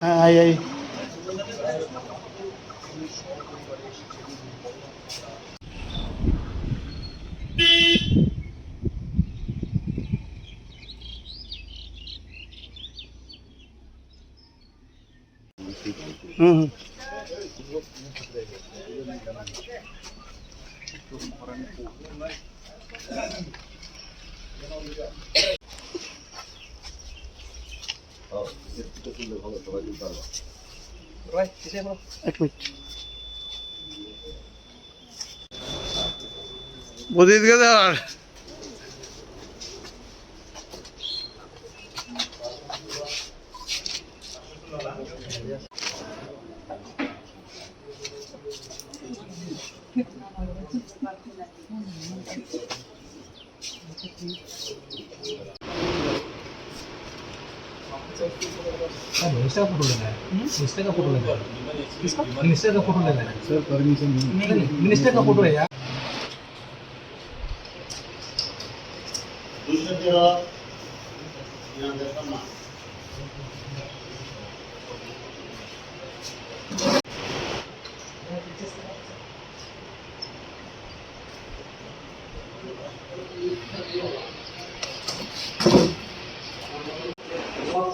Ay, ay. Hmm. এক minute বুঝিয়ে গেছে আর? का फोटो लेना है मिनिस्टर का फोटो लेना है किसका मिनिस्टर का फोटो लेना है सर परमिशन नहीं नहीं मिनिस्टर का फोटो है यार वीडियो कर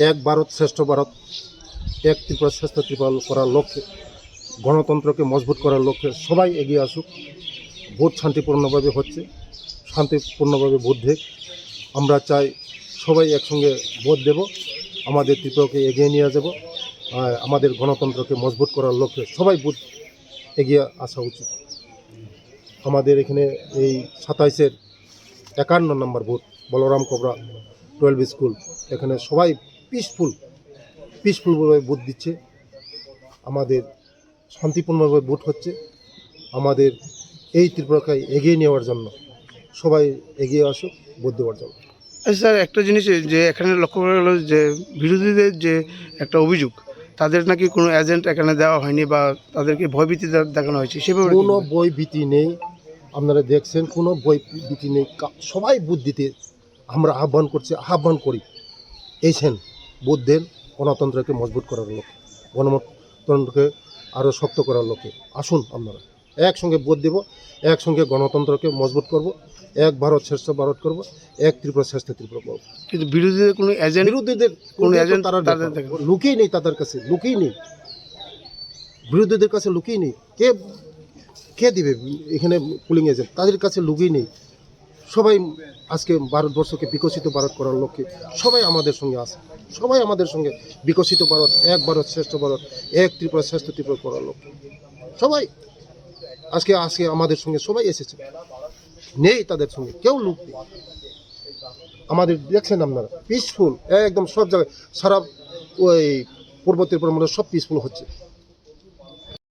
এক ভারত শ্রেষ্ঠ ভারত, এক ত্রিপুরা শ্রেষ্ঠ ত্রিপুরা করার লক্ষ্যে, গণতন্ত্রকে মজবুত করার লক্ষ্যে সবাই এগিয়ে আসুক। ভোট শান্তিপূর্ণভাবে হচ্ছে, শান্তিপূর্ণভাবে ভোট দেখ। আমরা চাই সবাই একসঙ্গে ভোট দেব, আমাদের ত্রিপুরাকে এগিয়ে নিয়ে যাব আমাদের গণতন্ত্রকে মজবুত করার লক্ষ্যে সবাই ভোট এগিয়ে আসা উচিত। আমাদের এখানে এই সাতাইশের একান্ন নম্বর booth Balaram Kabra twelve school, এখানে সবাই পিসফুল পিসফুলভাবে বুথ দিচ্ছে। আমাদের শান্তিপূর্ণভাবে ভোট হচ্ছে। আমাদের এই ত্রিপুরাকে এগিয়ে নেওয়ার জন্য সবাই এগিয়ে আসুক ভোট দেওয়ার জন্য। আচ্ছা স্যার একটা জিনিস যে এখানে লক্ষ্য করা গেল যে বিরোধীদের যে একটা অভিযোগ তাদের নাকি কোনো এজেন্ট এখানে দেওয়া হয়নি বা তাদেরকে ভয়ভীতি দেখানো হয়েছে সেভাবে কোনো বই ভীতি নেই। আপনারা দেখছেন কোনো বই ভীতি নেই সবাই বুথ দিতে আমরা আহ্বান করছি আহ্বান করি। এইছেন দেন গণতন্ত্রকে মজবুত করার লক্ষ্যে গণতন্ত্রকে আরও শক্ত করার লক্ষ্যে। আসুন আপনারা একসঙ্গে ভোট দেব একসঙ্গে গণতন্ত্রকে মজবুত করব এক ভারত শ্রেষ্ঠ ভারত করব এক ত্রিপুরা শ্রেষ্ঠ ত্রিপুরা করব। কিন্তু বিরোধীদের কোনো এজেন্ট বিরোধীদের কোনো এজেন্ট তারা। লুকিয়ে নেই তাদের কাছে লুকিয়ে নেই। বিরোধীদের কাছে লুকিয়ে নেই। কে কে দিবে? এখানে পুলিং এজেন্ট তাদের কাছে লুকিয়ে নেই। সবাই আজকে ভারতবর্ষকে বিকশিত ভারত করার লক্ষ্যে সবাই আমাদের সঙ্গে আছে। সবাই আমাদের সঙ্গে বিকশিত ভারত, এক ভারত, শ্রেষ্ঠ ভারত, এক ত্রিপুরা, শ্রেষ্ঠ ত্রিপুরা করার লক্ষ্যে। সবাই আজকে আজকে আমাদের সঙ্গে সবাই এসেছে। নেই তাদের সঙ্গে, কেউ লুক নেই। আমাদের দেখছেন আপনারা পিসফুল একদম সব জায়গায় সারা ওই পূর্ব ত্রিপুরার মধ্যে সব পিসফুল হচ্ছে।